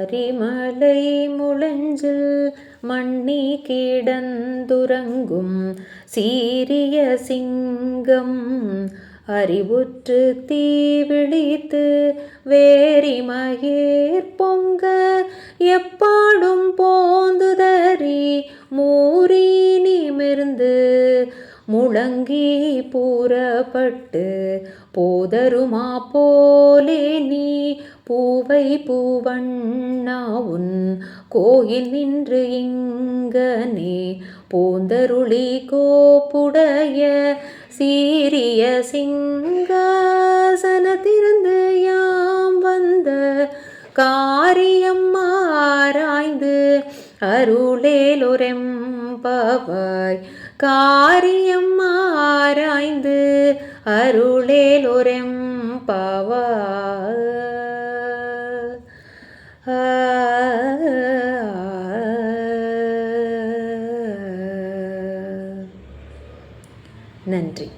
മരിമലൈ മുളഞ്ചിൽ മണ്ണി കിടന്നുറങ്ങും സീരിയ സിംഗം அறிவுற்று தீ விழித்து வேரிமயேர் பொங்க எப்பாடும் போந்துதறி மூறி நிமிர்ந்து முழங்கி பூறப்பட்டு போதருமா போலே நீ பூவை பூவண்ணா உன் கோயில் நின்று இங்கனே. பூந்தருளி கோப்புடைய சீரிய சிங்காசனத்திருந்து யாம் வந்த காரியம் ஆராய்ந்து அருளேலொரெம்பவாய். காரியம் ஆராய்ந்து அருளேலொரெம்பவாய். நன்றி.